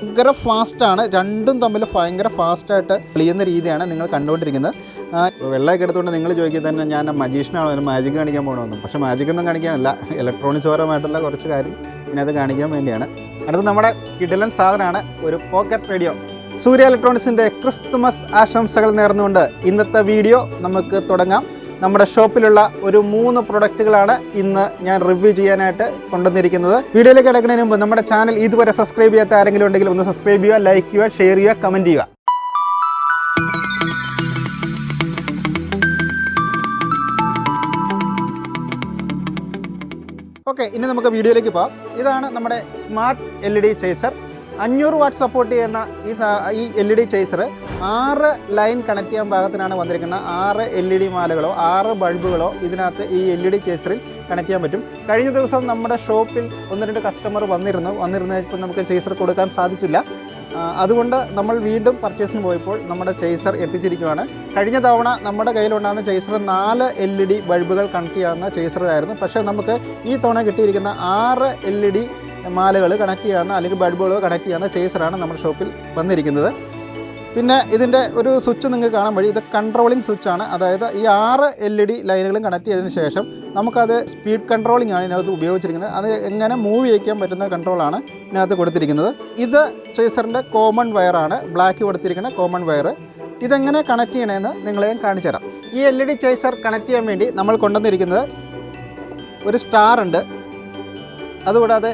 ഭയങ്കര ഫാസ്റ്റാണ്. രണ്ടും തമ്മിൽ ഭയങ്കര ഫാസ്റ്റായിട്ട് കളിയുന്ന രീതിയാണ് നിങ്ങൾ കണ്ടുകൊണ്ടിരിക്കുന്നത്. വെള്ളമൊക്കെ എടുത്തുകൊണ്ട് നിങ്ങൾ ചോദിക്കുക തന്നെ ഞാൻ മജീഷ്യനാണോ മാജിക് കാണിക്കാൻ പോകണമെന്നും പക്ഷേ മാജിക്കൊന്നും കാണിക്കാനല്ല. ഇലക്ട്രോണിക്സ് പരമായിട്ടുള്ള കുറച്ച് കാര്യം. ഇതിനകത്ത് കാണിക്കാൻ വേണ്ടിയാണ്. അടുത്ത് നമ്മുടെ കിടിലൻ സാധനമാണ് ഒരു പോക്കറ്റ് റേഡിയോ സൂര്യ ഇലക്ട്രോണിക്സിന്റെ ക്രിസ്തുമസ് ആശംസകൾ നേർന്നുകൊണ്ട് ഇന്നത്തെ വീഡിയോ നമുക്ക് തുടങ്ങാം. നമ്മുടെ ഷോപ്പിലുള്ള ഒരു മൂന്ന് പ്രൊഡക്റ്റുകളാണ് ഇന്ന് ഞാൻ റിവ്യൂ ചെയ്യാനായിട്ട് കൊണ്ടുവന്നിരിക്കുന്നത്. വീഡിയോയിലേക്ക് കിടക്കുന്നതിന് മുമ്പ് നമ്മുടെ ചാനൽ ഇതുവരെ സബ്സ്ക്രൈബ് ചെയ്യാത്ത ആരെങ്കിലും ഉണ്ടെങ്കിൽ ഒന്ന് സബ്സ്ക്രൈബ് ചെയ്യുക ലൈക്ക് ചെയ്യുക ഷെയർ ചെയ്യുക കമന്റ് ചെയ്യുക. ഓക്കെ ഇനി നമുക്ക് വീഡിയോയിലേക്ക് പോകാം. ഇതാണ് നമ്മുടെ smart L E D chaser അഞ്ഞൂറ് വാട്ട് സപ്പോർട്ട് ചെയ്യുന്ന ഈ ഈ എൽ ഇ ഡി ചേസർ ആറ് ലൈൻ കണക്ട് ചെയ്യാൻ ഭാഗത്തിനാണ് വന്നിരിക്കുന്നത് ആറ് എൽ ഇ ഡി മാലകളോ ആറ് ബൾബുകളോ ഇതിനകത്ത് ഈ എൽ ഇ ഡി ചേസറിൽ കണക്ട് ചെയ്യാൻ പറ്റും. കഴിഞ്ഞ ദിവസം നമ്മുടെ ഷോപ്പിൽ ഒന്ന് രണ്ട് കസ്റ്റമർ വന്നിരുന്നു. വന്നിരുന്നപ്പോൾ നമുക്ക് ചേസർ കൊടുക്കാൻ സാധിച്ചില്ല. അതുകൊണ്ട് നമ്മൾ വീണ്ടും പർച്ചേസിന് പോയപ്പോൾ നമ്മുടെ ചേസർ എത്തിച്ചിരിക്കുകയാണ് കഴിഞ്ഞ തവണ നമ്മുടെ കയ്യിലുണ്ടാകുന്ന ചേസർ നാല് എൽ ഇ ഡി ബൾബുകൾ കണക്ട് ചെയ്യാവുന്ന ചേസറായിരുന്നു പക്ഷേ നമുക്ക് ഈ തവണ കിട്ടിയിരിക്കുന്ന ആറ് എൽ ഇ ഡി മാലകൾ കണക്ട് ചെയ്യാവുന്ന അല്ലെങ്കിൽ ബൾബുകൾ കണക്ട് ചെയ്യാവുന്ന ചേസറാണ് നമ്മുടെ ഷോപ്പിൽ വന്നിരിക്കുന്നത്. പിന്നെ ഇതിന്റെ ഒരു സ്വിച്ച് നിങ്ങൾക്ക് കാണാൻ വഴി ഇത് കൺട്രോളിംഗ് ആണ്. അതായത് ഈ ആറ് എൽ ഇ ഡി ലൈനുകളും കണക്ട് ചെയ്തതിന് ശേഷം നമുക്കത് സ്പീഡ് കൺട്രോളിംഗ് ആണ് ഇതിനകത്ത് ഉപയോഗിച്ചിരിക്കുന്നത്. അത് എങ്ങനെ മൂവ് ചെയ്യിക്കാൻ പറ്റുന്ന കൺട്രോളാണ് ഇതിനകത്ത് കൊടുത്തിരിക്കുന്നത്. ഇത് ചേസറിന്റെ കോമൺ വയറാണ് ബ്ലാക്ക് കൊടുത്തിരിക്കുന്ന കോമൺ വയർ ഇതെങ്ങനെ കണക്ട് ചെയ്യണമെന്ന് നിങ്ങളെ കാണിച്ചു തരാം. ഈ L E D chaser connect ചെയ്യാൻ വേണ്ടി നമ്മൾ കൊണ്ടുവന്നിരിക്കുന്നത് ഒരു സ്റ്റാർ ഉണ്ട്. അതുകൂടാതെ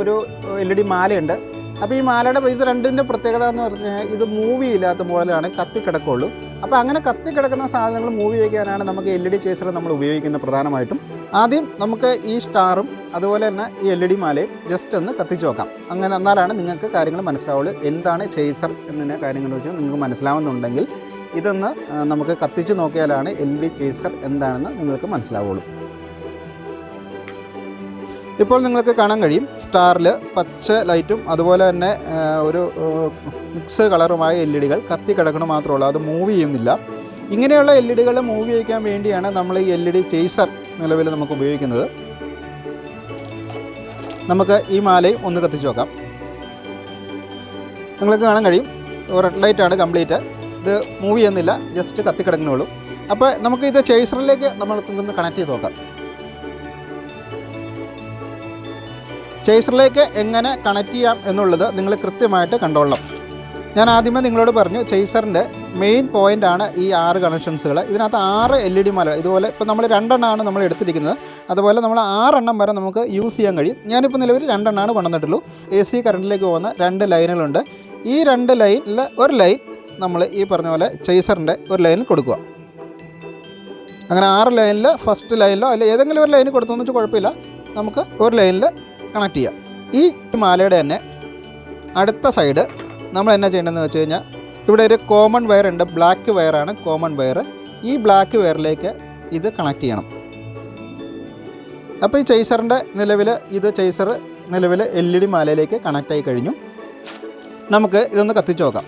ഒരു എൽ ഇ ഡി മാലയുണ്ട്. അപ്പോൾ ഈ മാലയുടെ ഇത് രണ്ടിന്റെ പ്രത്യേകത എന്ന് പറഞ്ഞാൽ ഇത് മൂവി ഇല്ലാത്ത മോഡലാണ് കത്തിക്കിടക്കുള്ളൂ അപ്പോൾ അങ്ങനെ കത്തിക്കിടക്കുന്ന സാധനങ്ങൾ മൂവ് ചെയ്യാനാണ് നമുക്ക് എൽ ഇ ഡി ചേച്ചർ നമ്മൾ ഉപയോഗിക്കുന്നത് പ്രധാനമായിട്ടും. ആദ്യം നമുക്ക് ഈ സ്റ്റാറും അതുപോലെ തന്നെ ഈ എൽ ഇ ഡി മാലയും ജസ്റ്റ് ഒന്ന് കത്തിച്ച് നോക്കാം അങ്ങനെ എന്നാലാണ് നിങ്ങൾക്ക് കാര്യങ്ങൾ മനസ്സിലാവുള്ളൂ. എന്താണ് ചേസർ എന്നതിനെ കാര്യങ്ങൾ വെച്ചാൽ നിങ്ങൾക്ക് മനസ്സിലാവുന്നുണ്ടെങ്കിൽ ഇതൊന്ന് നമുക്ക് കത്തിച്ച് നോക്കിയാലാണ് എൽ ഇ ഡി ചേസർ എന്താണെന്ന് നിങ്ങൾക്ക് മനസ്സിലാവുള്ളൂ. ഇപ്പോൾ നിങ്ങൾക്ക് കാണാൻ കഴിയും. സ്റ്റാറിൽ പച്ച ലൈറ്റും അതുപോലെ തന്നെ ഒരു മിക്സ് കളറുമായ എൽ ഇ ഡികൾ. കത്തി കിടക്കണം മാത്രമുള്ളൂ അത് മൂവ് ചെയ്യുന്നില്ല. ഇങ്ങനെയുള്ള എൽ ഇ ഡികൾ മൂവ് ചെയ്യിക്കാൻ വേണ്ടിയാണ് നമ്മൾ ഈ എൽ ഇ ഡി ചേസർ നിലവിൽ നമുക്ക് ഉപയോഗിക്കുന്നത്. നമുക്ക് ഈ മാലയും ഒന്ന് കത്തിച്ച് നോക്കാം. നിങ്ങൾക്ക് കാണാൻ കഴിയും. റെഡ് ലൈറ്റാണ് കംപ്ലീറ്റ്. ഇത് മൂവ് ചെയ്യുന്നില്ല. ജസ്റ്റ് കത്തി കിടക്കുന്നുള്ളൂ. അപ്പോൾ നമുക്ക് ഇത് ചേസറിലേക്ക് നമ്മൾ കണക്ട് ചെയ്ത് നോക്കാം. ചേസറിലേക്ക് എങ്ങനെ കണക്ട് ചെയ്യാം എന്നുള്ളത് നിങ്ങൾ കൃത്യമായിട്ട് കണ്ടോളണം. ഞാൻ ആദ്യമേ നിങ്ങളോട് പറഞ്ഞു ചേസറിന്റെ മെയിൻ പോയിന്റ് ആണ് ഈ ആറ് കണക്ഷൻസുകൾ ഇതിനകത്ത് ആറ് എൽ ഇ ഡി മല ഇതുപോലെ ഇപ്പോൾ നമ്മൾ രണ്ടെണ്ണമാണ് നമ്മൾ എടുത്തിരിക്കുന്നത്. അതുപോലെ നമ്മൾ ആറെണ്ണം വരെ നമുക്ക് യൂസ് ചെയ്യാൻ കഴിയും. ഞാനിപ്പോൾ നിലവിൽ രണ്ടെണ്ണമാണ് കൊണ്ടുവന്നിട്ടുള്ളൂ. എ സി കറണ്ടിലേക്ക് പോകുന്ന രണ്ട് ലൈനുകളുണ്ട് ഈ രണ്ട് ലൈനിൽ ഒരു ലൈൻ നമ്മൾ ഈ പറഞ്ഞ പോലെ ചേസറിന്റെ ഒരു ലൈനിൽ കൊടുക്കുക. അങ്ങനെ ആറ് ലൈനിൽ ഫസ്റ്റ് ലൈനിലോ അല്ലെങ്കിൽ ഏതെങ്കിലും ഒരു ലൈനിൽ കൊടുത്തു വെച്ചാൽ കുഴപ്പമില്ല. നമുക്ക് ഒരു ലൈനിൽ കണക്ട് ചെയ്യാം. ഈ മാലയുടെ തന്നെ അടുത്ത സൈഡ് നമ്മൾ എന്നാ ചെയ്യേണ്ടതെന്ന് വെച്ച് കഴിഞ്ഞാൽ ഇവിടെ ഒരു കോമൺ വയർ ഉണ്ട് ബ്ലാക്ക് വയറാണ് കോമൺ വയർ ഈ ബ്ലാക്ക് വയറിലേക്ക് ഇത് കണക്ട് ചെയ്യണം. അപ്പോൾ ഈ ചേസറിന്റെ നിലവിൽ ഇത് ചേസർ നിലവിൽ എൽ ഇ ഡി മാലയിലേക്ക് കണക്റ്റ് ആയി കഴിഞ്ഞു. നമുക്ക് ഇതൊന്ന് കത്തിച്ച് നോക്കാം.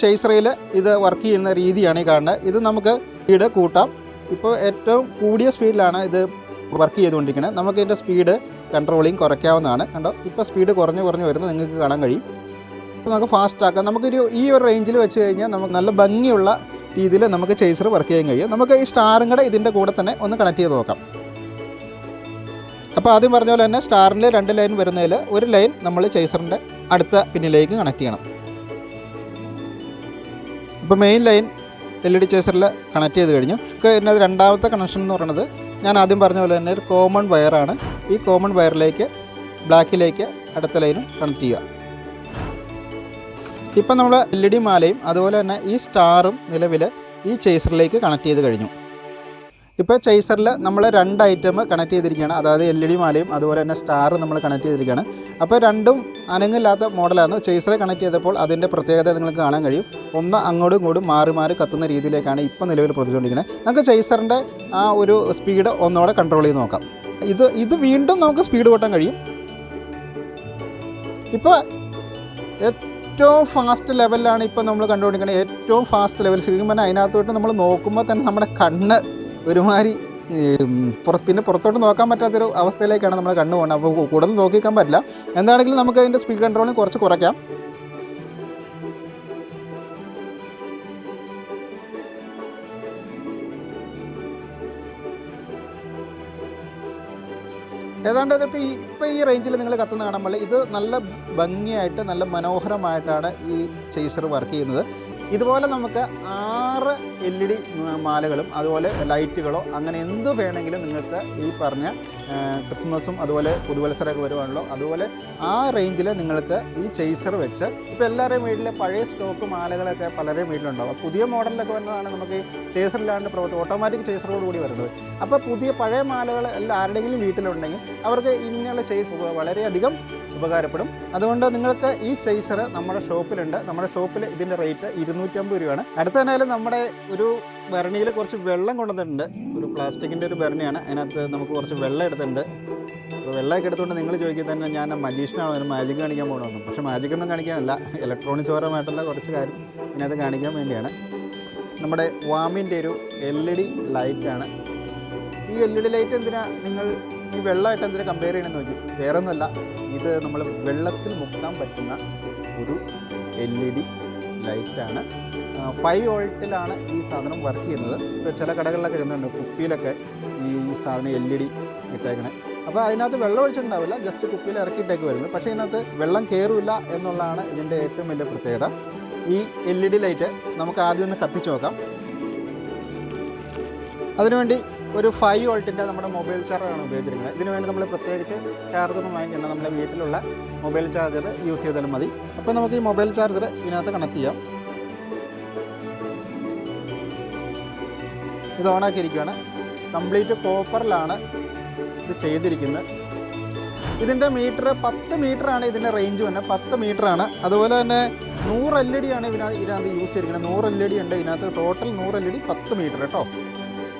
ചേസറയിൽ ഇത് വർക്ക് ചെയ്യുന്ന രീതിയാണ് ഈ കാണുന്നത്. ഇത് നമുക്ക് ഈട് കൂട്ടാം. ഇപ്പോൾ ഏറ്റവും കൂടിയ സ്പീഡിലാണ് ഇത് വർക്ക് ചെയ്തുകൊണ്ടിരിക്കുന്നത്. നമുക്ക് ഇതിന്റെ സ്പീഡ് കൺട്രോളിങ് കുറയ്ക്കാവുന്നതാണ്. കണ്ടോ? ഇപ്പോൾ സ്പീഡ് കുറഞ്ഞു കുറഞ്ഞു വരുന്നത് നിങ്ങൾക്ക് കാണാൻ കഴിയും. അപ്പോൾ നമുക്ക് ഫാസ്റ്റ് ആക്കാം. നമുക്കൊരു ഈ ഒരു റേഞ്ചിൽ വെച്ച് കഴിഞ്ഞാൽ നമുക്ക് നല്ല ഭംഗിയുള്ള രീതിയിൽ നമുക്ക് ചേസർ വർക്ക് ചെയ്യാൻ കഴിയും. നമുക്ക് ഈ സ്റ്റാറും കൂടെ ഇതിന്റെ കൂടെ തന്നെ ഒന്ന് കണക്ട് ചെയ്ത് നോക്കാം. അപ്പോൾ ആദ്യം പറഞ്ഞ പോലെ തന്നെ സ്റ്റാറിൽ രണ്ട് ലൈൻ വരുന്നതിൽ ഒരു ലൈൻ നമ്മൾ ചേസറിന്റെ അടുത്ത പിന്നിലേക്ക് കണക്ട് ചെയ്യണം. ഇപ്പോൾ main line L E D ചേസറിൽ connect ചെയ്ത് കഴിഞ്ഞു. ഇതിനകത്ത് രണ്ടാമത്തെ കണക്ഷൻ എന്ന് പറയുന്നത് ഞാൻ ആദ്യം പറഞ്ഞ പോലെ തന്നെ ഒരു കോമൺ വയറാണ് ഈ കോമൺ വയറിലേക്ക് ബ്ലാക്കിലേക്ക് അടുത്ത ലൈനും കണക്ട് ചെയ്യുക. ഇപ്പം നമ്മൾ എൽ ഇ ഡി മാലയും അതുപോലെ തന്നെ ഈ സ്റ്റാറും നിലവിൽ ഈ ചേസറിലേക്ക് കണക്ട് ചെയ്ത് കഴിഞ്ഞു. ഇപ്പോൾ ചേസറിൽ നമ്മൾ രണ്ട് ഐറ്റം കണക്ട് ചെയ്തിരിക്കുകയാണ്. അതായത് എൽ ഇ ഡി മാലയും അതുപോലെ തന്നെ സ്റ്റാർ നമ്മൾ കണക്ട് ചെയ്തിരിക്കുകയാണ്. അപ്പോൾ രണ്ടും അനങ്ങില്ലാത്ത മോഡലാണ് ചേസറെ കണക്ട് ചെയ്തപ്പോൾ അതിന്റെ പ്രത്യേകത നിങ്ങൾക്ക് കാണാൻ കഴിയും. ഒന്ന് അങ്ങോട്ടും ഇങ്ങോട്ടും മാറി മാറി കത്തുന്ന രീതിയിലേക്കാണ് ഇപ്പോൾ നിലവിൽ പ്രതിച്ചുകൊണ്ടിരിക്കുന്നത് നമുക്ക് ചേസറിന്റെ ആ ഒരു സ്പീഡ് ഒന്നുകൂടെ കൺട്രോൾ ചെയ്ത് നോക്കാം. ഇത് ഇത് വീണ്ടും നമുക്ക് സ്പീഡ് കൂട്ടാൻ കഴിയും. ഇപ്പോൾ ഏറ്റവും ഫാസ്റ്റ് ലെവലിലാണ് ഇപ്പോൾ നമ്മൾ കണ്ടുകൊണ്ടിരിക്കുന്നത്. ഏറ്റവും ഫാസ്റ്റ് ലെവൽ ശരിക്കും പറഞ്ഞാൽ അതിനകത്തോട്ട് നമ്മൾ നോക്കുമ്പോൾ തന്നെ നമ്മുടെ കണ്ണ് ഒരുമാതിരി പുറത്ത് പിന്നെ പുറത്തോട്ട് നോക്കാൻ പറ്റാത്തൊരു അവസ്ഥയിലേക്കാണ് നമ്മൾ കണ്ണു പോകുന്നത്. അപ്പോൾ കൂടുതൽ നോക്കിക്കാൻ പറ്റില്ല. എന്താണെങ്കിലും നമുക്ക് അതിന്റെ സ്പീഡ് കൺട്രോളിൽ കുറച്ച് കുറയ്ക്കാം. ഏതാണ്ട് ഇതിപ്പോൾ ഈ ഇപ്പോൾ ഈ റേഞ്ചിൽ നിങ്ങൾ കത്തുന്ന കാണുമ്പോൾ ഇത് നല്ല ഭംഗിയായിട്ട് നല്ല മനോഹരമായിട്ടാണ് ഈ ചേസർ വർക്ക് ചെയ്യുന്നത്. ഇതുപോലെ നമുക്ക് ആറ് എൽ ഇ ഡി മാലകളും അതുപോലെ ലൈറ്റുകളോ അങ്ങനെ എന്ത് വേണമെങ്കിലും നിങ്ങൾക്ക് ഈ പറഞ്ഞ ക്രിസ്മസും അതുപോലെ പുതുവത്സരമൊക്കെ വരുവാണല്ലോ. അതുപോലെ ആ റേഞ്ചിൽ നിങ്ങൾക്ക് ഈ ചേസർ വെച്ച് ഇപ്പോൾ എല്ലാവരുടെയും വീട്ടിലെ പഴയ സ്റ്റോക്ക് മാലകളൊക്കെ പലരുടെയും വീട്ടിലുണ്ടാവും. പുതിയ മോഡലിലൊക്കെ വന്നതാണ് നമുക്ക് ഈ ചേസറിലാണ്ട് പ്രവർത്തി ഓട്ടോമാറ്റിക് ചേസറോട് കൂടി വരുന്നത്. അപ്പോൾ പുതിയ പഴയ മാലകൾ എല്ലാം ആരുടെയെങ്കിലും വീട്ടിലുണ്ടെങ്കിൽ അവർക്ക് ഇങ്ങനെയുള്ള ചേസ് വളരെയധികം ഉപകാരപ്പെടും. അതുകൊണ്ട് നിങ്ങൾക്ക് ഈ ചേസർ നമ്മുടെ ഷോപ്പിലുണ്ട് നമ്മുടെ ഷോപ്പിൽ ഇതിന്റെ റേറ്റ് ഇരുന്നൂറ്റമ്പത് രൂപയാണ്. അടുത്ത തന്നെ നമ്മുടെ ഒരു ഭരണിയിൽ കുറച്ച് വെള്ളം കൊണ്ടുവന്നിട്ടുണ്ട്. ഒരു പ്ലാസ്റ്റിക്കിന്റെ ഒരു ഭരണിയാണ്. അതിനകത്ത് നമുക്ക് കുറച്ച് വെള്ളം എടുത്തിട്ടുണ്ട്. അപ്പോൾ വെള്ളമൊക്കെ എടുത്തുകൊണ്ട് നിങ്ങൾ ചോദിക്കുക തന്നെ ഞാൻ മജീഷ്യനാണോ ഒരു മാജിക് കാണിക്കാൻ പോകണമെന്ന് പക്ഷേ മാജിക് ഒന്നും കാണിക്കാനല്ല. ഇലക്ട്രോണിക്സ് പരമായിട്ടുള്ള കുറച്ച് കാര്യം ഇതിനകത്ത് കാണിക്കാൻ വേണ്ടിയാണ്. നമ്മുടെ വാമിന്റെ ഒരു എൽ ഇ ഡി ലൈറ്റാണ് ഈ എൽ ഇ ഡി ലൈറ്റ് എന്തിനാ നിങ്ങൾ ഈ വെള്ളമായിട്ട് എന്തിനാ കമ്പയർ ചെയ്യണമെന്ന് നോക്കി വേറെ ഒന്നുമല്ല ഇത് നമ്മൾ വെള്ളത്തിൽ മുക്കാൻ പറ്റുന്ന ഒരു എൽ ഇ ഡി ലൈറ്റാണ് ഫൈവ് വോൾട്ടിലാണ് ഈ സാധനം വർക്ക് ചെയ്യുന്നത്. ഇപ്പോൾ ചില കടകളിലൊക്കെ ചെന്നുണ്ട് കുപ്പിയിലൊക്കെ ഈ സാധനം എൽ ഇ ഡി ഇട്ടേക്കണേ. അപ്പോൾ അതിനകത്ത് വെള്ളം ഒഴിച്ചിട്ടുണ്ടാവില്ല ജസ്റ്റ് കുപ്പിയിൽ ഇറക്കിയിട്ടേക്ക് വരുന്നത്. പക്ഷേ ഇതിനകത്ത് വെള്ളം കയറില്ല എന്നുള്ളതാണ് ഇതിന്റെ ഏറ്റവും വലിയ പ്രത്യേകത. ഈ എൽ ഇ ഡി ലൈറ്റ് നമുക്ക് ആദ്യം ഒന്ന് കത്തിച്ച് നോക്കാം. അതിനുവേണ്ടി ഒരു ഫൈവ് വോൾട്ടിന്റെ നമ്മുടെ മൊബൈൽ ചാർജറാണ് ഉപയോഗിച്ചിരിക്കുന്നത്. ഇതിന് വേണ്ടി നമ്മൾ പ്രത്യേകിച്ച് ചാർജറൊന്നും വാങ്ങിക്കേണ്ട. നമ്മുടെ വീട്ടിലുള്ള മൊബൈൽ ചാർജർ യൂസ് ചെയ്താലും മതി. അപ്പോൾ നമുക്ക് ഈ മൊബൈൽ ചാർജർ ഇതിനകത്ത് കണക്ട് ചെയ്യാം. ഇത് ഓണാക്കിയിരിക്കുകയാണ് കംപ്ലീറ്റ് കോപ്പറിലാണ് ഇത് ചെയ്തിരിക്കുന്നത്. ഇതിന്റെ മീറ്റർ പത്ത് മീറ്ററാണ് ഇതിന്റെ റേഞ്ച് തന്നെ പത്ത് മീറ്ററാണ് അതുപോലെ തന്നെ നൂറ് എൽ ഇ ഡി ആണ് ഇതിനകത്ത് ഇതിനകത്ത് യൂസ് ചെയ്തിരിക്കുന്നത്. നൂറ് എൽ ഇ ഡി ഉണ്ട്. ഇതിനകത്ത് ടോട്ടൽ നൂറ് എൽ ഇ ഡി പത്ത് മീറ്റർ കേട്ടോ.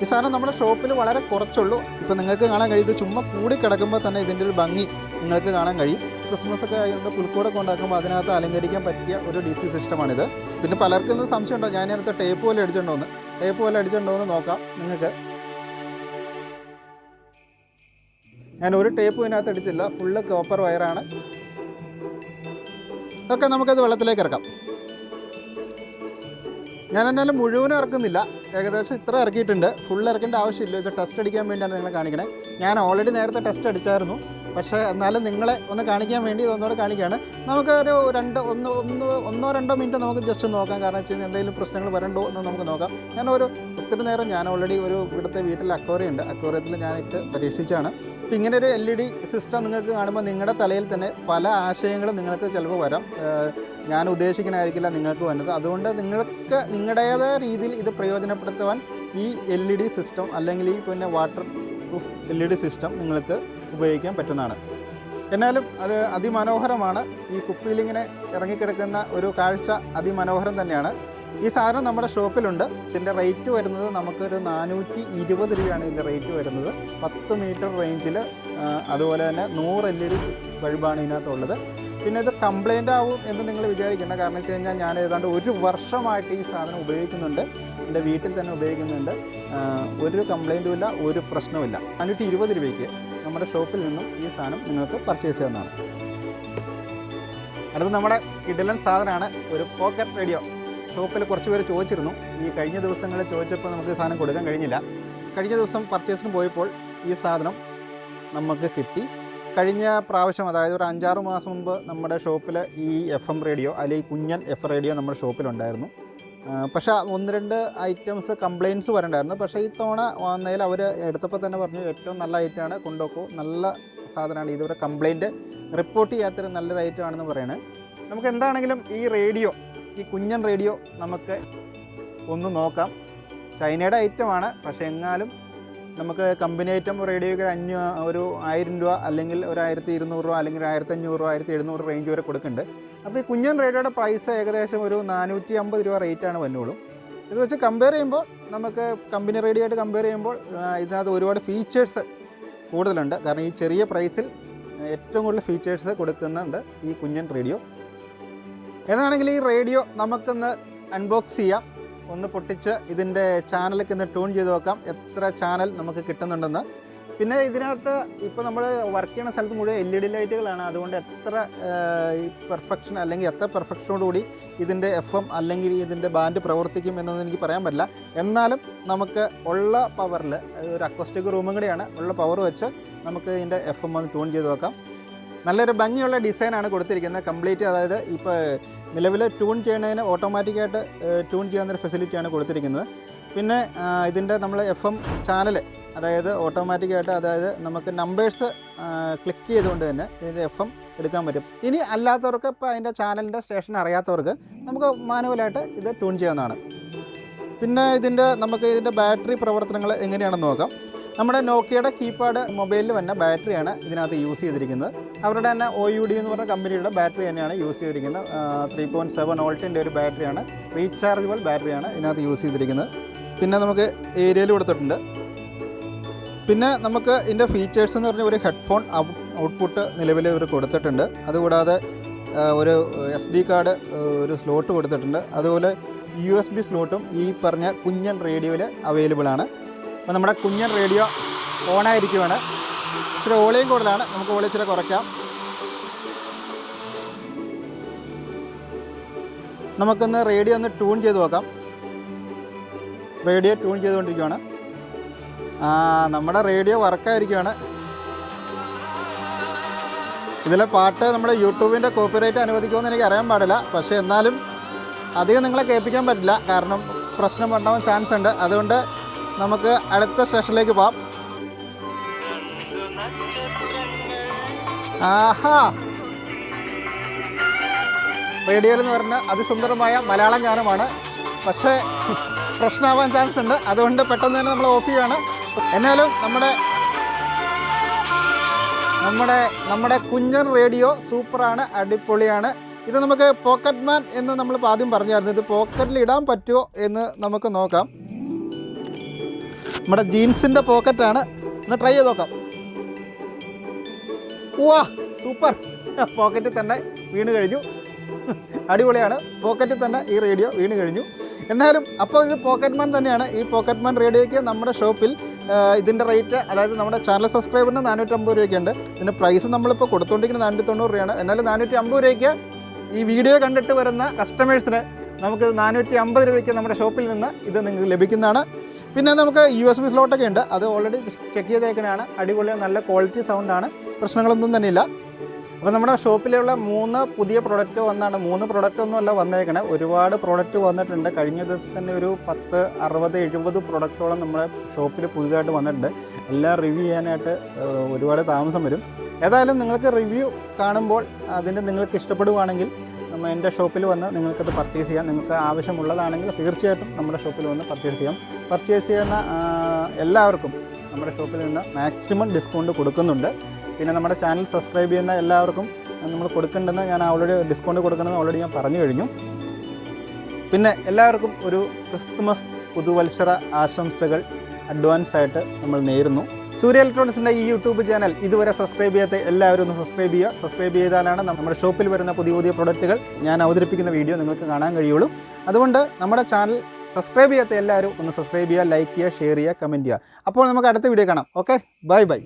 ഈ സാധനം നമ്മുടെ ഷോപ്പിൽ വളരെ കുറച്ചുള്ളൂ. ഇപ്പോൾ നിങ്ങൾക്ക് കാണാൻ കഴിയും ഇത് ചുമ്മാ കൂടി കിടക്കുമ്പോൾ തന്നെ ഇതിന്റെ ഒരു ഭംഗി നിങ്ങൾക്ക് കാണാൻ കഴിയും. ക്രിസ്മസ് ഒക്കെ ആയതുകൊണ്ട് പുൽക്കൂടൊക്കെ ഉണ്ടാക്കുമ്പോൾ അതിനകത്ത് അലങ്കരിക്കാൻ പറ്റിയ ഒരു ഡി സി സിസ്റ്റമാണിത് പിന്നെ പലർക്കും ഇത് സംശയമുണ്ടോ? ഞാൻ ഇതിനകത്ത് ടേപ്പ് പോലെ അടിച്ചിട്ടുണ്ടോ എന്ന്? ടേപ്പ് പോലെ അടിച്ചിട്ടുണ്ടോ എന്ന് നോക്കാം നിങ്ങൾക്ക്. ഞാൻ ഒരു ടേപ്പ് ഇതിനകത്ത് അടിച്ചില്ല ഫുള്ള് കോപ്പർ വയറാണ് ഇതൊക്കെ നമുക്കത് വെള്ളത്തിലേക്ക് ഇറക്കാം. ഞാൻ എന്നാലും മുഴുവനും ഇറക്കുന്നില്ല. ഏകദേശം ഇത്ര ഇറക്കിയിട്ടുണ്ട്. ഫുൾ ഇറക്കേണ്ട ആവശ്യമില്ല. ഇത് ടെസ്റ്റ് അടിക്കാൻ വേണ്ടിയാണ് നിങ്ങളെ കാണിക്കണേ. ഞാൻ ഓൾറെഡി നേരത്തെ ടെസ്റ്റ് അടിച്ചായിരുന്നു. പക്ഷേ എന്നാലും നിങ്ങളെ ഒന്ന് കാണിക്കാൻ വേണ്ടി ഇതൊന്നുകൂടെ കാണിക്കുകയാണ്. നമുക്ക് ഒരു രണ്ട് ഒന്ന് ഒന്ന് ഒന്നോ രണ്ടോ മിനിറ്റ് നമുക്ക് ജസ്റ്റ് നോക്കാം. കാരണം വെച്ച് കഴിഞ്ഞാൽ എന്തെങ്കിലും പ്രശ്നങ്ങൾ വരണ്ടോ എന്ന് നമുക്ക് നോക്കാം. ഞാൻ ഒരു ഒത്തിരി നേരം ഞാൻ ഓൾറെഡി ഒരു ഇവിടുത്തെ വീട്ടിൽ അക്വറിയുണ്ട് അക്വറിയത്തിൽ ഞാനിട്ട് പരീക്ഷിച്ചാണ് അപ്പോൾ ഇങ്ങനെ ഒരു എൽ ഇ ഡി സിസ്റ്റം നിങ്ങൾക്ക് കാണുമ്പോൾ നിങ്ങളുടെ തലയിൽ തന്നെ പല ആശയങ്ങളും നിങ്ങൾക്ക് ചിലപ്പോൾ വരാം. ഞാൻ ഉദ്ദേശിക്കണമായിരിക്കില്ല നിങ്ങൾക്ക് വന്നത്. അതുകൊണ്ട് നിങ്ങൾക്ക് നിങ്ങളുടേതായ രീതിയിൽ ഇത് പ്രയോജനപ്പെടുത്തുവാൻ ഈ എൽ ഇ ഡി സിസ്റ്റം അല്ലെങ്കിൽ ഈ പിന്നെ waterproof L E D system നിങ്ങൾക്ക് ഉപയോഗിക്കാൻ പറ്റുന്നതാണ്. എന്നാലും അത് അതിമനോഹരമാണ്. ഈ കുപ്പിയിലിങ്ങനെ ഇറങ്ങിക്കിടക്കുന്ന ഒരു കാഴ്ച അതിമനോഹരം തന്നെയാണ്. ഈ സാധനം നമ്മുടെ ഷോപ്പിലുണ്ട്. ഇതിന്റെ റേറ്റ് വരുന്നത് നമുക്കൊരു നാനൂറ്റി ഇരുപത് രൂപയാണ് ഇതിന്റെ റേറ്റ് വരുന്നത്. പത്ത് മീറ്റർ റേഞ്ചിൽ അതുപോലെ തന്നെ നൂറ് എൽ ഇ ഡി ബൾബാണ് ഇതിനകത്തുള്ളത്. പിന്നെ ഇത് കംപ്ലൈന്റ് ആവും എന്ന് നിങ്ങൾ വിചാരിക്കേണ്ട. കാരണം വെച്ച് കഴിഞ്ഞാൽ ഞാൻ ഏതാണ്ട് ഒരു വർഷമായിട്ട് ഈ സാധനം ഉപയോഗിക്കുന്നുണ്ട്. എന്റെ വീട്ടിൽ തന്നെ ഉപയോഗിക്കുന്നുണ്ട്. ഒരു കംപ്ലൈന്റും ഇല്ല ഒരു പ്രശ്നവുമില്ല നാനൂറ്റി ഇരുപത് രൂപയ്ക്ക് നമ്മുടെ ഷോപ്പിൽ നിന്നും ഈ സാധനം നിങ്ങൾക്ക് പർച്ചേസ് ചെയ്യുന്നതാണ് അടുത്ത നമ്മുടെ കിഡിലൻ സാധനമാണ്. ഒരു പോക്കറ്റ് റേഡിയോ. ഷോപ്പിൽ കുറച്ച് പേര് ചോദിച്ചിരുന്നു. ഈ കഴിഞ്ഞ ദിവസങ്ങളിൽ ചോദിച്ചപ്പോൾ നമുക്ക് സാധനം കൊടുക്കാൻ കഴിഞ്ഞില്ല. കഴിഞ്ഞ ദിവസം പർച്ചേസിന് പോയപ്പോൾ ഈ സാധനം നമുക്ക് കിട്ടി. കഴിഞ്ഞ പ്രാവശ്യം അതായത് ഒരു അഞ്ചാറ് മാസം മുമ്പ് നമ്മുടെ ഷോപ്പിൽ ഈ എഫ് എം റേഡിയോ അല്ലെങ്കിൽ കുഞ്ഞൻ എഫ് റേഡിയോ നമ്മുടെ ഷോപ്പിലുണ്ടായിരുന്നു. പക്ഷേ ഒന്ന് രണ്ട് ഐറ്റംസ് കംപ്ലയിൻസ് വരണ്ടായിരുന്നു. പക്ഷേ ഈ തവണ വന്നതിൽ അവർ എടുത്തപ്പോൾ തന്നെ പറഞ്ഞു ഏറ്റവും നല്ല ഐറ്റമാണ് കൊണ്ടുപോക്കൂ നല്ല സാധനമാണ്. ഇതുവരെ കംപ്ലയിന്റ് റിപ്പോർട്ട് ചെയ്യാത്തൊരു നല്ലൊരു ഐറ്റമാണെന്ന് പറയുന്നത് നമുക്ക് എന്താണെങ്കിലും ഈ റേഡിയോ ഈ കുഞ്ഞൻ റേഡിയോ നമുക്ക് ഒന്ന് നോക്കാം. ചൈനയുടെ ഐറ്റമാണ്. പക്ഷേ എന്നാലും നമുക്ക് കമ്പനി ഐറ്റം റേഡിയോയ്ക്ക് ഒരു അഞ്ഞൂ ഒരു ആയിരം രൂപ അല്ലെങ്കിൽ ഒരു ആയിരത്തി ഇരുന്നൂറ് രൂപ അല്ലെങ്കിൽ ആയിരത്തി അഞ്ഞൂറ് രൂപ ആയിരത്തി എഴുന്നൂറ് റേഞ്ച് വരെ കൊടുക്കുന്നുണ്ട്. അപ്പോൾ ഈ കുഞ്ഞൻ റേഡിയോയുടെ പ്രൈസ് ഏകദേശം ഒരു നാനൂറ്റി അമ്പത് രൂപ റേറ്റാണ് വന്നോളൂ ഇത് വെച്ച് കമ്പയർ ചെയ്യുമ്പോൾ നമുക്ക് കമ്പനി റേഡിയോ ആയിട്ട് കമ്പയർ ചെയ്യുമ്പോൾ ഇതിനകത്ത് ഒരുപാട് ഫീച്ചേഴ്സ് കൂടുതലുണ്ട്. കാരണം ഈ ചെറിയ പ്രൈസിൽ ഏറ്റവും കൂടുതൽ ഫീച്ചേഴ്സ് കൊടുക്കുന്നുണ്ട് ഈ കുഞ്ഞൻ റേഡിയോ. ഏതാണെങ്കിൽ ഈ റേഡിയോ നമുക്കൊന്ന് അൺബോക്സ് ചെയ്യാം. ഒന്ന് പൊട്ടിച്ച് ഇതിന്റെ ചാനലൊക്കെ ഒന്ന് ട്യൂൺ ചെയ്ത് നോക്കാം. എത്ര ചാനൽ നമുക്ക് കിട്ടുന്നുണ്ടെന്ന്. പിന്നെ ഇതിനകത്ത് ഇപ്പോൾ നമ്മൾ വർക്ക് ചെയ്യുന്ന സ്ഥലത്ത് മുഴുവൻ എൽ ഇ ഡി ലൈറ്റുകളാണ് അതുകൊണ്ട് എത്ര പെർഫെക്ഷൻ അല്ലെങ്കിൽ എത്ര പെർഫെക്ഷനോടുകൂടി ഇതിന്റെ എഫ് എം അല്ലെങ്കിൽ ഇതിന്റെ ബാൻഡ് പ്രവർത്തിക്കും എന്നൊന്നും എനിക്ക് പറയാൻ പറ്റില്ല. എന്നാലും നമുക്ക് ഉള്ള പവറിൽ ഒരു അക്വസ്റ്റിക് റൂമും കൂടിയാണ്. ഉള്ള പവർ വെച്ച് നമുക്ക് ഇതിന്റെ എഫ് എം ഒന്ന് ട്യൂൺ ചെയ്ത് നോക്കാം. നല്ലൊരു ഭംഗിയുള്ള ഡിസൈനാണ് കൊടുത്തിരിക്കുന്നത്. കംപ്ലീറ്റ് അതായത് ഇപ്പോൾ നിലവിൽ ട്യൂൺ ചെയ്യുന്നതിന് ഓട്ടോമാറ്റിക്കായിട്ട് ട്യൂൺ ചെയ്യാവുന്നൊരു ഫെസിലിറ്റിയാണ് കൊടുത്തിരിക്കുന്നത്. പിന്നെ ഇതിന്റെ നമ്മൾ എഫ് എം ചാനൽ അതായത് ഓട്ടോമാറ്റിക്കായിട്ട് അതായത് നമുക്ക് നമ്പേഴ്സ് ക്ലിക്ക് ചെയ്തുകൊണ്ട് തന്നെ ഇതിന്റെ എഫ് എം എടുക്കാൻ പറ്റും. ഇനി അല്ലാത്തവർക്ക് ഇപ്പോൾ അതിന്റെ ചാനലിന്റെ സ്റ്റേഷൻ അറിയാത്തവർക്ക് നമുക്ക് മാനുവലായിട്ട് ഇത് ട്യൂൺ ചെയ്യാവുന്നതാണ്. പിന്നെ ഇതിന്റെ നമുക്ക് ഇതിന്റെ ബാറ്ററി പ്രവർത്തനങ്ങൾ എങ്ങനെയാണെന്ന് നോക്കാം. നമ്മുടെ നോക്കിയയുടെ കീപാഡ് മൊബൈലിൽ തന്നെ ബാറ്ററിയാണ് ഇതിനകത്ത് യൂസ് ചെയ്തിരിക്കുന്നത്. അവരുടെ തന്നെ ഒ യു ഡി എന്ന് പറഞ്ഞ കമ്പനിയുടെ ബാറ്ററി തന്നെയാണ് യൂസ് ചെയ്തിരിക്കുന്നത്. ത്രീ പോയിന്റ് സെവൻ വോൾട്ടിന്റെ ഒരു ബാറ്ററിയാണ്. റീചാർജബിൾ ബാറ്ററിയാണ് ഇതിനകത്ത് യൂസ് ചെയ്തിരിക്കുന്നത്. പിന്നെ നമുക്ക് ഏരിയയിൽ കൊടുത്തിട്ടുണ്ട്. പിന്നെ നമുക്ക് ഇതിന്റെ ഫീച്ചേഴ്സ് എന്ന് പറഞ്ഞ ഒരു ഹെഡ്ഫോൺ ഔട്ട്പുട്ട് നിലവിൽ ഇവർ കൊടുത്തിട്ടുണ്ട്. അതുകൂടാതെ ഒരു എസ് ഡി കാർഡ് ഒരു സ്ലോട്ട് കൊടുത്തിട്ടുണ്ട്. അതുപോലെ യു എസ് ബി സ്ലോട്ടും ഈ പറഞ്ഞ കുഞ്ഞൻ റേഡിയോയിൽ അവൈലബിൾ ആണ്. അപ്പോൾ നമ്മുടെ കുഞ്ഞൻ റേഡിയോ ഓണായിരിക്കുവാണ് ഇച്ചിരി ഓളിയും കൂടുതലാണ്. നമുക്ക് ഓളി ഇച്ചിരി കുറയ്ക്കാം. നമുക്കൊന്ന് റേഡിയോ ഒന്ന് ട്യൂൺ ചെയ്ത് നോക്കാം. റേഡിയോ ട്യൂൺ ചെയ്തുകൊണ്ടിരിക്കുകയാണ് ആ നമ്മുടെ റേഡിയോ വർക്കായിരിക്കുകയാണ് ഇതിലെ പാട്ട് നമ്മുടെ യൂട്യൂബിന്റെ കോപ്പിറൈറ്റ് അനുവദിക്കുമെന്ന് എനിക്ക് അറിയാൻ പാടില്ല. പക്ഷേ എന്നാലും അധികം നിങ്ങളെ കേൾപ്പിക്കാൻ പറ്റില്ല. കാരണം പ്രശ്നം ഉണ്ടാവാൻ ചാൻസ് ഉണ്ട് അതുകൊണ്ട് നമുക്ക് അടുത്ത സ്റ്റേഷനിലേക്ക് പോവാം ആഹാ. റേഡിയോയിൽ എന്ന് പറഞ്ഞ അതിസുന്ദരമായ മലയാളം ഗാനമാണ്. പക്ഷേ പ്രശ്നമാവാൻ ചാൻസ് ഉണ്ട്. അതുകൊണ്ട് പെട്ടെന്ന് തന്നെ നമ്മൾ ഓഫ് ചെയ്യുകയാണ് എന്നാലും നമ്മുടെ നമ്മുടെ നമ്മുടെ കുഞ്ഞൻ റേഡിയോ സൂപ്പറാണ് അടിപൊളിയാണ്. ഇത് നമുക്ക് പോക്കറ്റ് മാൻ എന്ന് നമ്മൾ ആദ്യം പറഞ്ഞായിരുന്നു. ഇത് പോക്കറ്റിൽ ഇടാൻ പറ്റുമോ എന്ന് നമുക്ക് നോക്കാം. നമ്മുടെ ജീൻസിന്റെ പോക്കറ്റാണ് ഒന്ന് ട്രൈ ചെയ്ത് നോക്കാം. വാ സൂപ്പർ. പോക്കറ്റിൽ തന്നെ വീണ് കഴിഞ്ഞു. അടിപൊളിയാണ്. പോക്കറ്റിൽ തന്നെ ഈ റേഡിയോ വീണ് കഴിഞ്ഞു. എന്നാലും അപ്പോൾ ഇത് പോക്കറ്റ് മാൻ തന്നെയാണ്. ഈ പോക്കറ്റ് മാൻ റേഡിയോയ്ക്ക് നമ്മുടെ ഷോപ്പിൽ ഇതിന്റെ റേറ്റ് അതായത് നമ്മുടെ ചാനൽ സബ്സ്ക്രൈബറിന് നാനൂറ്റമ്പത് രൂപയ്ക്കുണ്ട്. ഇതിന്റെ പ്രൈസ് നമ്മളിപ്പോൾ കൊടുത്തുകൊണ്ടിരിക്കുന്നത് നാനൂറ്റി തൊണ്ണൂറ് രൂപയാണ്. എന്നാലും നാനൂറ്റി അമ്പത് രൂപയ്ക്ക് ഈ വീഡിയോ കണ്ടിട്ട് വരുന്ന കസ്റ്റമേഴ്സിന് നമുക്ക് നാനൂറ്റി അമ്പത് രൂപയ്ക്ക് നമ്മുടെ ഷോപ്പിൽ നിന്ന് ഇത് നിങ്ങൾക്ക് ലഭിക്കുന്നതാണ്. പിന്നെ നമുക്ക് യു എസ് ബി സ്ലോട്ടൊക്കെ ഉണ്ട്. അത് ഓൾറെഡി ചെക്ക് ചെയ്തേക്കണാണ് അടിപൊളി നല്ല ക്വാളിറ്റി സൗണ്ടാണ് പ്രശ്നങ്ങളൊന്നും തന്നെ ഇല്ല. അപ്പോൾ നമ്മുടെ ഷോപ്പിലുള്ള മൂന്ന് പുതിയ പ്രൊഡക്റ്റ് വന്നാണ് മൂന്ന് പ്രൊഡക്റ്റ് ഒന്നും അല്ല വന്നേക്കണേ. ഒരുപാട് പ്രൊഡക്റ്റ് വന്നിട്ടുണ്ട്. കഴിഞ്ഞ ദിവസം തന്നെ ഒരു പത്ത് അറുപത് എഴുപത് പ്രൊഡക്റ്റോളം നമ്മുടെ ഷോപ്പിൽ പുതിയതായിട്ട് വന്നിട്ടുണ്ട്. എല്ലാം റിവ്യൂ ചെയ്യാനായിട്ട് ഒരുപാട് താമസം വരും. ഏതായാലും നിങ്ങൾക്ക് റിവ്യൂ കാണുമ്പോൾ അതിന്റെ നിങ്ങൾക്ക് ഇഷ്ടപ്പെടുവാണെങ്കിൽ എന്റെ ഷോപ്പിൽ വന്ന് നിങ്ങൾക്കത് പർച്ചേസ് ചെയ്യാം. നിങ്ങൾക്ക് ആവശ്യമുള്ളതാണെങ്കിൽ തീർച്ചയായിട്ടും നമ്മുടെ ഷോപ്പിൽ വന്ന് പർച്ചേസ് ചെയ്യാം. പർച്ചേസ് ചെയ്യുന്ന എല്ലാവർക്കും നമ്മുടെ ഷോപ്പിൽ നിന്ന് മാക്സിമം ഡിസ്കൗണ്ട് കൊടുക്കുന്നുണ്ട്. പിന്നെ നമ്മുടെ ചാനൽ സബ്സ്ക്രൈബ് ചെയ്യുന്ന എല്ലാവർക്കും നമ്മൾ കൊടുക്കേണ്ടെന്ന് ഞാൻ ഓൾറെഡി ഡിസ്കൗണ്ട് കൊടുക്കണമെന്ന് ഓൾറെഡി ഞാൻ പറഞ്ഞു കഴിഞ്ഞു. പിന്നെ എല്ലാവർക്കും ഒരു ക്രിസ്തുമസ് പുതുവത്സര ആശംസകൾ അഡ്വാൻസ് ആയിട്ട് നമ്മൾ നേരുന്നു. സൂര്യ ഇലക്ട്രോണിക്സിന്റെ ഈ യൂട്യൂബ് ചാനൽ ഇതുവരെ സബ്സ്ക്രൈബ് ചെയ്യാത്ത എല്ലാവരും ഒന്ന് സബ്സ്ക്രൈബ് ചെയ്യുക. സബ്സ്ക്രൈബ് ചെയ്താലാണ് നമ്മുടെ ഷോപ്പിൽ വരുന്ന പുതിയ പുതിയ പ്രൊഡക്റ്റുകൾ ഞാൻ അവതരിപ്പിക്കുന്ന വീഡിയോ നിങ്ങൾക്ക് കാണാൻ കഴിയുള്ളൂ. അതുകൊണ്ട് നമ്മുടെ ചാനൽ സബ്സ്ക്രൈബ് ചെയ്യാത്ത എല്ലാവരും ഒന്ന് സബ്സ്ക്രൈബ് ചെയ്യുക ലൈക്ക് ചെയ്യുക ഷെയർ ചെയ്യുക കമന്റ് ചെയ്യുക. അപ്പോൾ നമുക്ക് അടുത്ത വീഡിയോ കാണാം. Okay bye bye